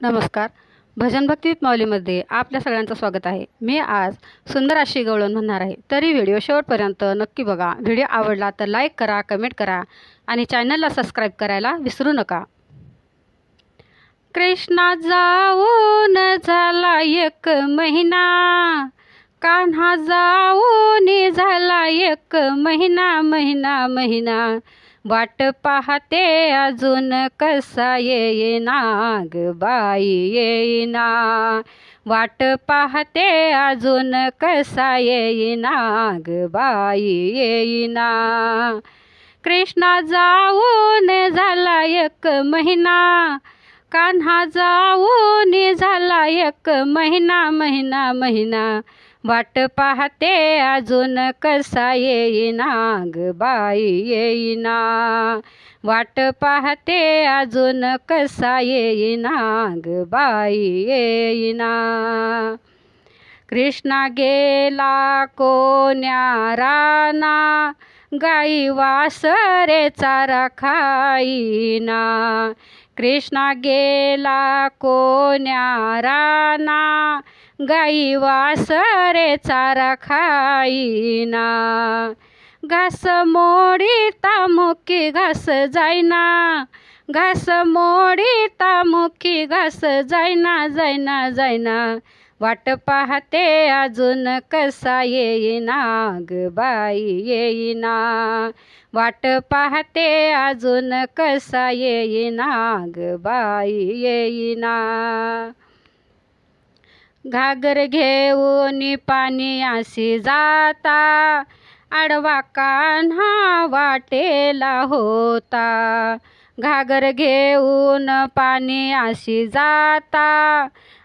नमस्कार. भजन भक्तीत माऊलीमध्ये आपल्या सगळ्यांचं स्वागत आहे. मी आज सुंदर अशी गवळण म्हणणार आहे. तरी व्हिडिओ शेवटपर्यंत नक्की बघा. व्हिडिओ आवडला तर लाईक करा कमेंट करा आणि चॅनलला सबस्क्राईब करायला विसरू नका. कृष्णा जाऊन झाला एक महिना. कान्हा जाऊन झाला एक महिना महिना महिना. वाट पाहते अजून कसा येईना ग बाई येईना वाट पाहते अजून कसा येईना ग बाई येईना कृष्णा जाऊन झाला एक महिना कान्हा जाऊन झाला एक महिना महिना महिना. वाट पाहते अजून कसा येईना ग बाई येईना. वाट पाहते अजून कसा येईना ग बाई येईना. कृष्णा गेला कोण्या राना गाई वासरे चारा खाईना. कृष्णा गेला कोण्या राना गाई वासरे चारा खाईना. घास मोडी तामुखी घास जाईना घास मोडी तामुखी घास जाईना जाईना जाईना. वाट पाहते अजून कसा येईना ग बाई येईना. वाट पाहते अजून कसा येईना ग बाई येईना. घागर घेऊन पाणी अशी जाता आडवा कान्हा वाटेला होता. घागर घेऊन पाणी अशी जाता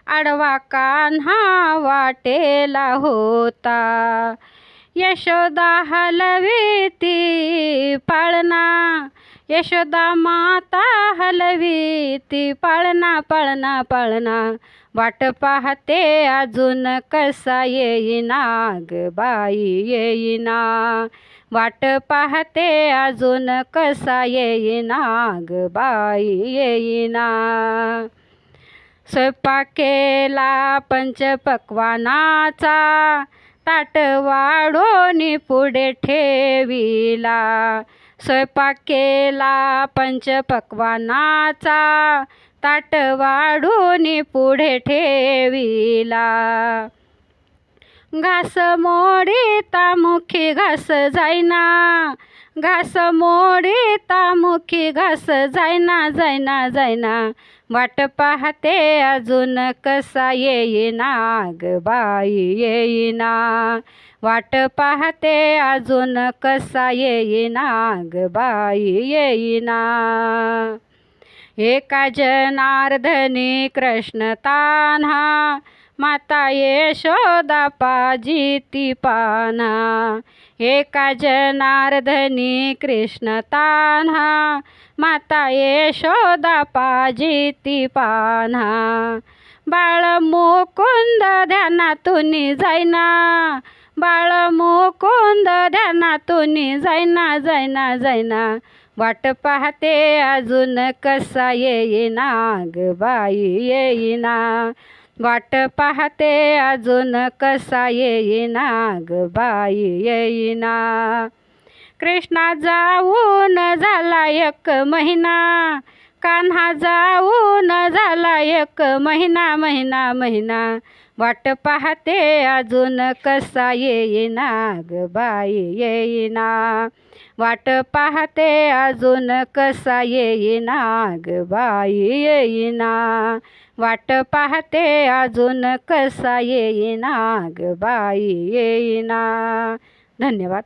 आडवा कान्हा वाटेला होता. यशोदा हलवीती पाळणा. यशोदा माता हलवीती पाळणा पाळणा पाळणा. वाट पाहते अजून कसा येईना ग बाई येईना. वाट पाहते अजून कसा येईना ग बाई येईना. स्वयंपाक केला पंचपक्वानाचा ताट वाढोनी पुढे ठेविला. स्वयंपाक केला पंचपक्वानाचा ताट वाढून पुढे ठेविला. घास मोडी तामुखी घास जाईना घास मोडी तामुखी घास जाईना जाईना जाईना. वाट पाहते अजून कसा येईना ग बाई येईना वाट पाहते अजून कसा येईना ग बाई येईना एका जनार्दनी कृष्ण तान्हा माता यशोदा पाजिती पाना. एका जनार्दनी कृष्ण तान्हा. माता यशोदा पाजिती पान्हा बाळ मुकुंद ध्यानातून जायना बाळ मुकुंद ध्यानातून जायना जायना जायना वाट पाहते अजून कसा येईना ग बाई येईना. वाट पाहते अजून कसा येईना ग बाई येईना. कृष्णा जाऊन झाला एक महिना कान्हा जाऊन झाला एक महिना महिना महिना. वाट पाहते अजून कसा येईना ग बाई येईना. वाट पाहते अजून कसा येईना ग बाई येईना. वाट पाहते अजून कसा येईना ग बाई येईना. धन्यवाद.